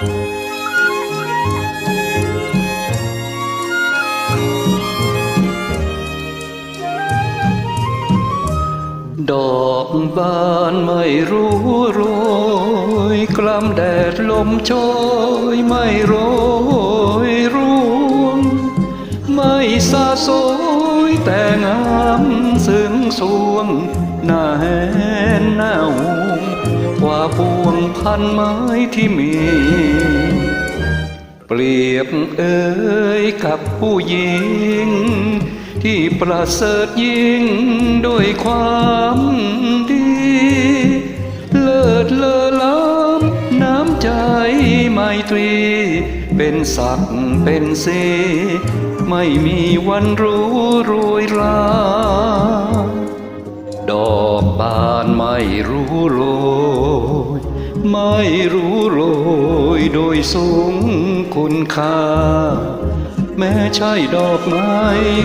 ดอกบานไม่รู้โรยกล้ำแดดลมโชยไม่โรยร่วง ไม่สาสวยแต่งาม ซึ้งสวงหน้าแหนหน้าหวง พวงพันไม้ที่มี เปรียบเอ่ยกับผู้หญิง ที่ประเสริฐยิ่งด้วยความดี เลิศเลอล้ำน้ำใจไมตรี เป็นศักดิ์เป็นสีไม่มีวันรู้รวยราดอกบานไม่รู้โร ไม่รู้โรยโดยสูงคุณค่า แม้ใช่ดอกไม้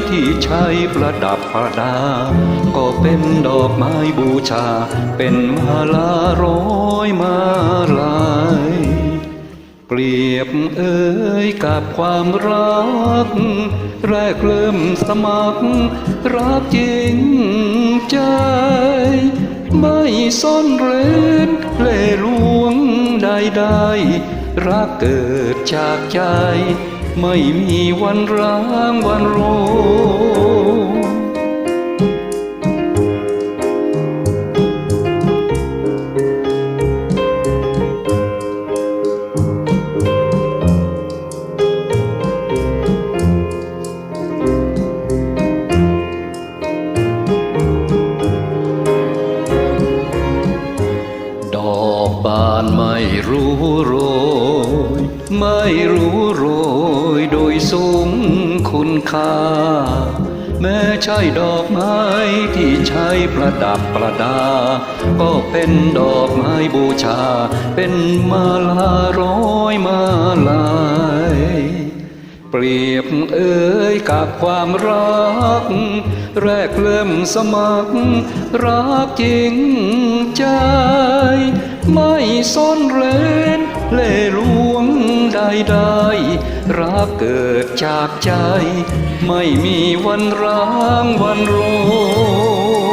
ที่ใช้ประดับประดา ก็เป็นดอกไม้บูชา เป็นมาลาร้อยมาลายเปรียบเอ่ยกับความรัก แรกเริ่มสมัคร รักจริงใจ ไม่ซ่อนเร้นเล่ลวงใดๆรักเกิดจากใจ ไม่มีวันร้างวันโร อกบานไม่รู้โรย ไม่รู้โรยโดยสูงคุณค่า แม้ใช่ดอกไม้ที่ใช้ประดับประดา ก็เป็นดอกไม้บูชา เป็นมาลาร้อยมาลายเปรียบเอ่ยกับความรัก แรกเริ่มสมัคร รักจริงใจ ไม่ซ่อนเร้นเล่ลวงใดๆรักเกิดจากใจ ไม่มีวันร้างวันโรย